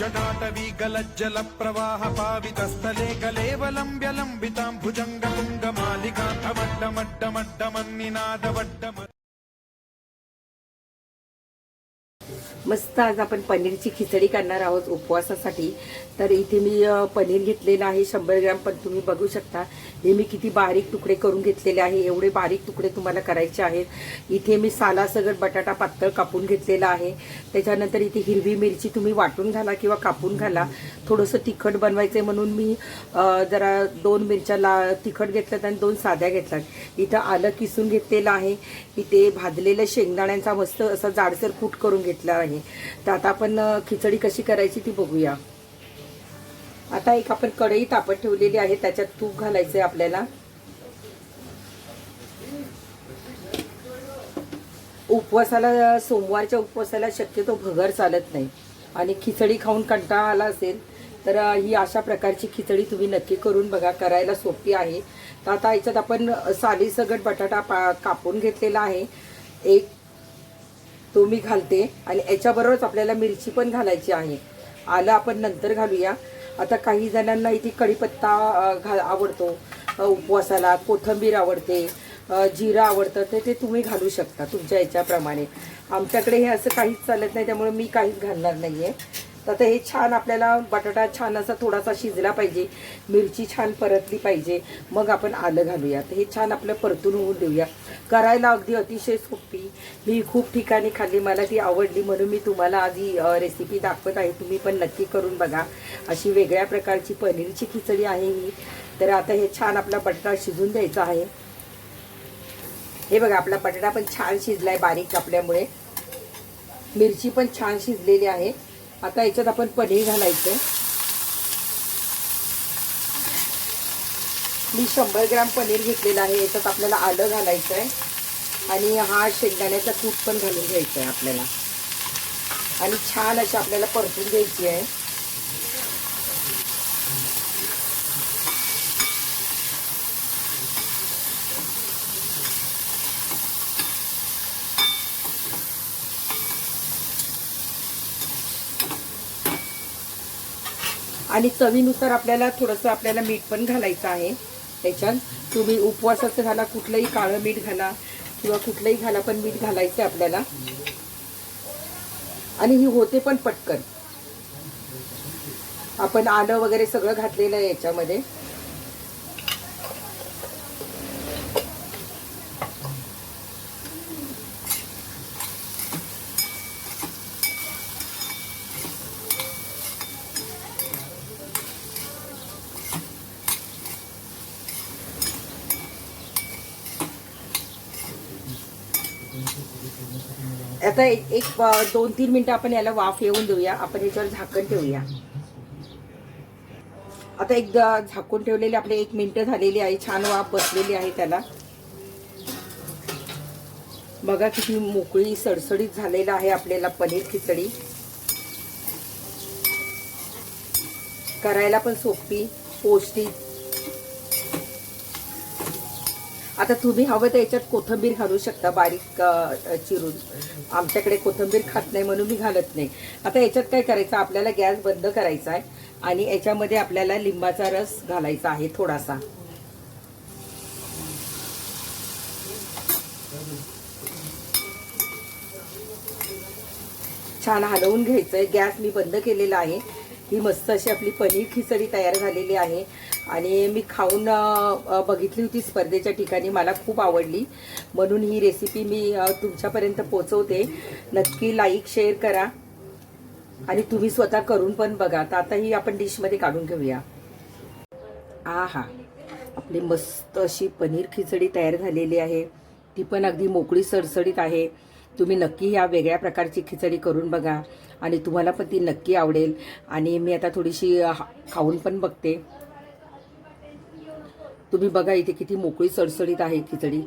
जटाटवी गलज्जल प्रवाह पावितस्थले कलेवलम्ब्य लम्बितां मस्त आज आपण पनीरची खिचडी करणार आहोत उपवासासाठी. तर इथे मी पनीर घेतलेलं आहे शंभर ग्रॅम पण तुम्ही बघू शकता. हे मी किती बारीक तुकडे करून घेतलेले आहे. एवढे बारीक तुकडे तुम्हाला करायचे आहेत. इथे मी सालासगट बटाटा पातळ कापून घेतलेला आहे. त्याच्यानंतर इथे हिरवी मिरची तुम्ही वाटून घाला किंवा कापून घाला. थोडंसं तिखट बनवायचं म्हणून मी जरा दोन मिरच्या ला तिखट घेतल्यात आणि दोन साध्या घेतल्यात. इथं आलं किसून घेतलेलं आहे. इथे भाजलेल्या शेंगदाण्यांचा मस्त असा जाडसर कूट करून घेतला आहे. तर आता आपण खिचडी कशी करायची ती बघूया. आता एक आपण कढई तापत ठेवलेली आहे त्याच्यात तूप घालायचंय आपल्याला. उपवासाला सोमवारच्या उपवासाला शक्यतो भगर चालत नाही. आणि खिचडी खाऊन कंटाळा आला असेल तर ही अशा प्रकारची खिचडी तुम्ही नक्की करून बघा करायला सोपी आहे. तर आता याच्यात आपण साली सगट बटाटा पा कापून घेतलेला आहे. एक तो मी घालते आणि याच्याबरोबरच आपल्याला मिरची पण घालायची आहे. आलं आपण नंतर घालूया. आता काही जणांना इथे कढीपत्ता घा आवडतो. उपवासाला कोथिंबीर आवडते जिरं आवडतं तर ते तुम्ही घालू शकता तुमच्या याच्याप्रमाणे. आमच्याकडे हे असं काहीच चालत नाही त्यामुळे मी काहीच घालणार नाही आहे तर हे छान आपल्याला बटाटा छान असा थोडासा शिजला पाहिजे. मिरची छान परतली पाहिजे. मग आपण आलं घालूया. तर हे छान आपलं परतून होऊन देऊया. करायला अगदी अतिशय सोपी. मी खूप ठिकाणी खाल्ली. मला ती आवडली म्हणून मी तुम्हाला आधी रेसिपी दाखवत आहे. तुम्ही पण नक्की करून बघा. अशी वेगळ्या प्रकारची पनीरची खिचडी आहे ही. तर आता हे छान आपला बटाटा शिजून द्यायचा आहे. हे बघा आपला बटाटा पण छान शिजलाय बारीक कापल्यामुळे. मिरची पण छान शिजलेली आहे. आता याच्यात आपण पनीर घालायचं. मी शंभर ग्राम पनीर घेतलेलं आहे याच्यात आपल्याला आलं घालायचं आहे आणि हा शेंगदाण्याचा कूट पण घालून घ्यायचा आहे आपल्याला. आणि छान अशी आपल्याला परतून द्यायची आहे. आणि चवीनुसार आपल्याला थोडंसं आपल्याला मीठ पण घालायचं आहे. त्याच्यात तुम्ही उपवासाचं घाला कुठलंही काळं मीठ घाला किंवा कुठलंही घाला पण मीठ घालायचं आहे आपल्याला. आणि ही होते पण पटकन. आपण आलं वगैरे सगळं घातलेलं आहे याच्यामध्ये. आता एक एक, दोन तीन मिनिटं आपण याला वाफ येऊन देऊया. आपण याच्यावर झाकण ठेवूया. आता एक झाकून ठेवलेले आपले एक मिनिटं झालेली आहे. छान वाफ बसलेली आहे त्याला. बघा किती मोकळी सडसडीत झालेला आहे आपल्याला पनीर खिचडी. करायला पण सोपी पौष्टिक. आता तुम्ही हवं तर याच्यात कोथिंबीर घालू शकता बारीक चिरून. आमच्याकडे कोथिंबीर खात नाही म्हणून मी घालत नाही. आता याच्यात काय करायचं? आपल्याला गॅस बंद करायचा आहे आणि याच्यामध्ये आपल्याला लिंबाचा रस घालायचा आहे थोडासा. छान हलवून घ्यायचं आहे गॅस मी बंद केलेला आहे. ही मस्त अशी आपली पनीर खिचडी तयार झालेली आहे. आणि मी खाऊन बघितली होती स्पर्धेच्या ठिकाणी. मला खूप आवडली. म्हणून ही रेसिपी मी तुमच्यापर्यंत पोचवते नक्की लाईक शेअर करा. आणि तुम्ही स्वतः करून पण बघा. तर आता ही आपण डिशमध्ये काढून घेऊया. आ हा आपली मस्त अशी पनीर खिचडी तयार झालेली आहे. ती पण अगदी मोकळी सडसडीत आहे. तुम्ही नक्की या वेगळ्या प्रकारची खिचडी करून बघा. आणि तुम्हाला पण ती नक्की आवडेल. आणि मी आता थोडीशी खाऊन पण बघते. तुम्ही बघा इथे किती मोकळी सडसडीत आहे खिचडी.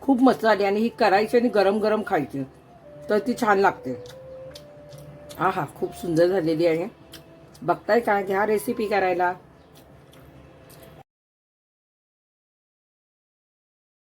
खूप मस्त आली आणि ही करायची आणि गरम गरम खायची. तर ती छान लागते. हा हा खूप सुंदर झालेली आहे. बघताय का? घ्या रेसिपी करायला.